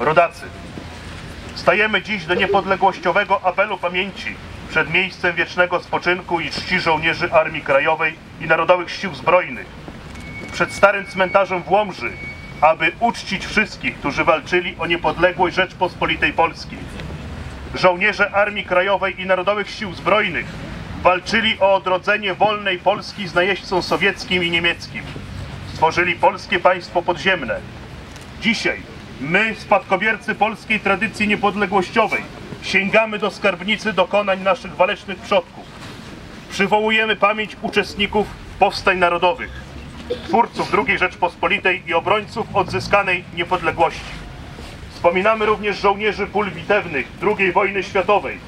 Rodacy, stajemy dziś do niepodległościowego apelu pamięci przed miejscem wiecznego spoczynku i czci żołnierzy Armii Krajowej i Narodowych Sił Zbrojnych, przed starym cmentarzem w Łomży, aby uczcić wszystkich, którzy walczyli o niepodległość Rzeczpospolitej Polskiej. Żołnierze Armii Krajowej i Narodowych Sił Zbrojnych walczyli o odrodzenie wolnej Polski z najeźdźcą sowieckim i niemieckim. Stworzyli polskie państwo podziemne. Dzisiaj my, spadkobiercy polskiej tradycji niepodległościowej, sięgamy do skarbnicy dokonań naszych walecznych przodków. Przywołujemy pamięć uczestników powstań narodowych, twórców II Rzeczpospolitej i obrońców odzyskanej niepodległości. Wspominamy również żołnierzy pól bitewnych II wojny światowej,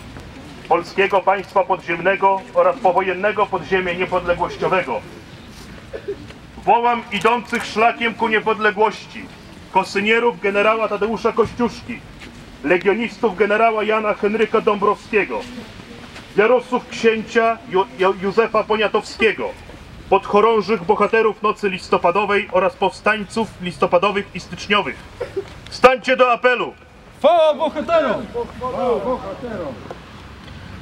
polskiego państwa podziemnego oraz powojennego podziemia niepodległościowego. Wołam idących szlakiem ku niepodległości, kosynierów generała Tadeusza Kościuszki, legionistów generała Jana Henryka Dąbrowskiego, Jarosłów księcia Ju Ju Józefa Poniatowskiego, podchorążych bohaterów nocy listopadowej oraz powstańców listopadowych i styczniowych. Stańcie do apelu! Chwała bohaterom!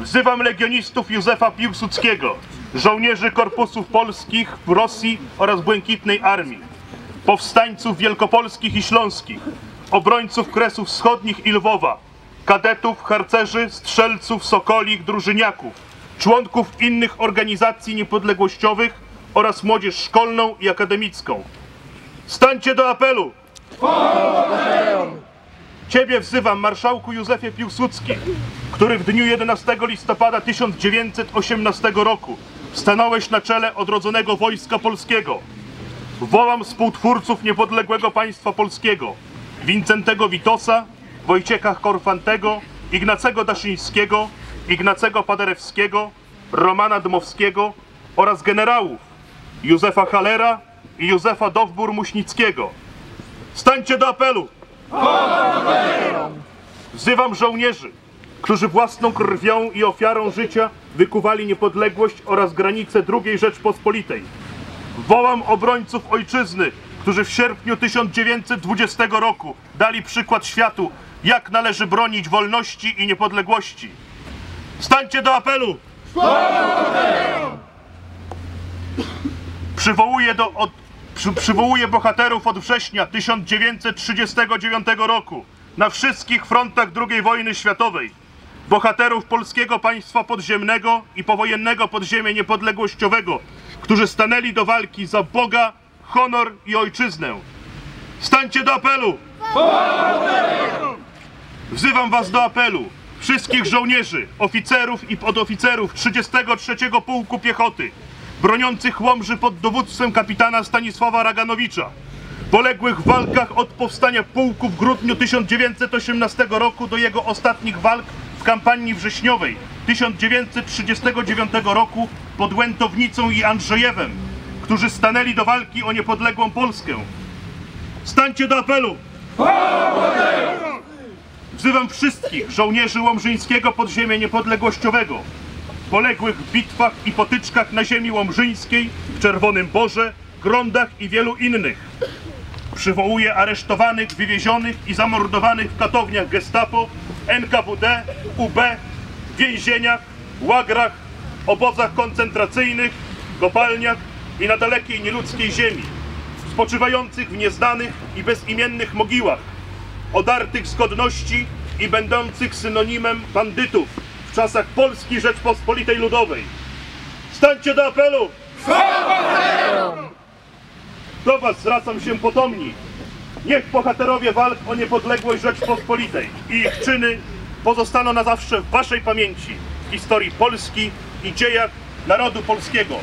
Wzywam legionistów Józefa Piłsudskiego, żołnierzy korpusów polskich w Rosji oraz Błękitnej Armii, powstańców wielkopolskich i śląskich, obrońców Kresów Wschodnich i Lwowa, kadetów, harcerzy, strzelców, sokolich, drużyniaków, członków innych organizacji niepodległościowych oraz młodzież szkolną i akademicką. Stańcie do apelu! Ciebie wzywam, marszałku Józefie Piłsudski, który w dniu 11 listopada 1918 roku stanąłeś na czele odrodzonego Wojska Polskiego. Wołam współtwórców niepodległego państwa polskiego, Wincentego Witosa, Wojciecha Korfantego, Ignacego Daszyńskiego, Ignacego Paderewskiego, Romana Dmowskiego oraz generałów Józefa Halera i Józefa Dowbór-Muśnickiego. Stańcie do apelu! Wzywam żołnierzy, którzy własną krwią i ofiarą życia wykuwali niepodległość oraz granice II Rzeczpospolitej. Wołam obrońców ojczyzny, którzy w sierpniu 1920 roku dali przykład światu, jak należy bronić wolności i niepodległości. Stańcie do apelu! Przywołuję, do, od, przy, przywołuję bohaterów od września 1939 roku na wszystkich frontach II wojny światowej. Bohaterów polskiego państwa podziemnego i powojennego podziemia niepodległościowego, którzy stanęli do walki za Boga, honor i ojczyznę. Stańcie do apelu! Wzywam was do apelu. Wszystkich żołnierzy, oficerów i podoficerów 33 Pułku Piechoty, broniących Łomży pod dowództwem kapitana Stanisława Raganowicza, poległych w walkach od powstania pułku w grudniu 1918 roku do jego ostatnich walk w kampanii wrześniowej 1939 roku pod Łętownicą i Andrzejewem, którzy stanęli do walki o niepodległą Polskę. Stańcie do apelu! Wzywam wszystkich żołnierzy łomżyńskiego podziemia niepodległościowego, poległych w bitwach i potyczkach na ziemi łomżyńskiej, w Czerwonym Borze, Grądach i wielu innych. Przywołuję aresztowanych, wywiezionych i zamordowanych w katowniach gestapo, NKWD, UB, więzieniach, łagrach, obozach koncentracyjnych, kopalniach i na dalekiej nieludzkiej ziemi, spoczywających w nieznanych i bezimiennych mogiłach, odartych z godności i będących synonimem bandytów w czasach Polski Rzeczpospolitej Ludowej. Stańcie do apelu! Do was zwracam się potomni. Niech bohaterowie walk o niepodległość Rzeczpospolitej i ich czyny pozostaną na zawsze w waszej pamięci, w historii Polski i dziejach narodu polskiego.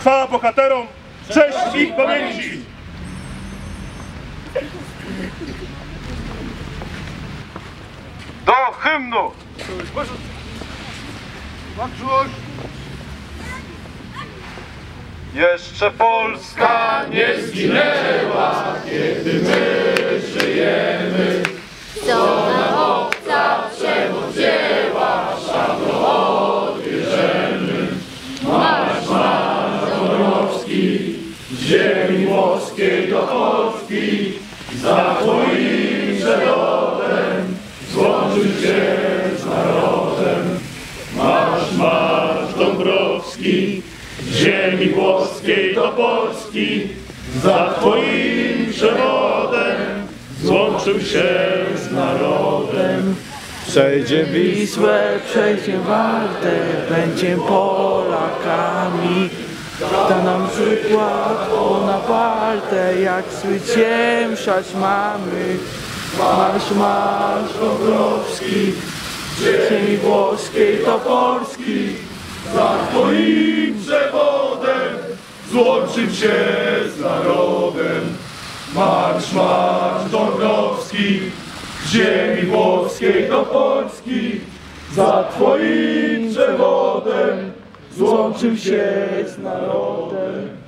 Chwała bohaterom, cześć ich pamięci! Do hymnu! Jeszcze Polska nie zginęła, ziemi włoskiej do włoskiej do Polski, za Twoim przewodem złączył się z narodem. Przejdzie Wisłę, przejdzie Wartę, będzie Polakami. Da nam przykład Bonaparte, jak zwyciężać mamy. Marsz, marsz Dąbrowski, z ziemi włoskiej do Polski. Za Twoim przewodem złączyć się z narodem. Marsz, marsz Dąbrowski, ziemi włoskiej do Polski, za Twoim przewodem złączył się z narodem.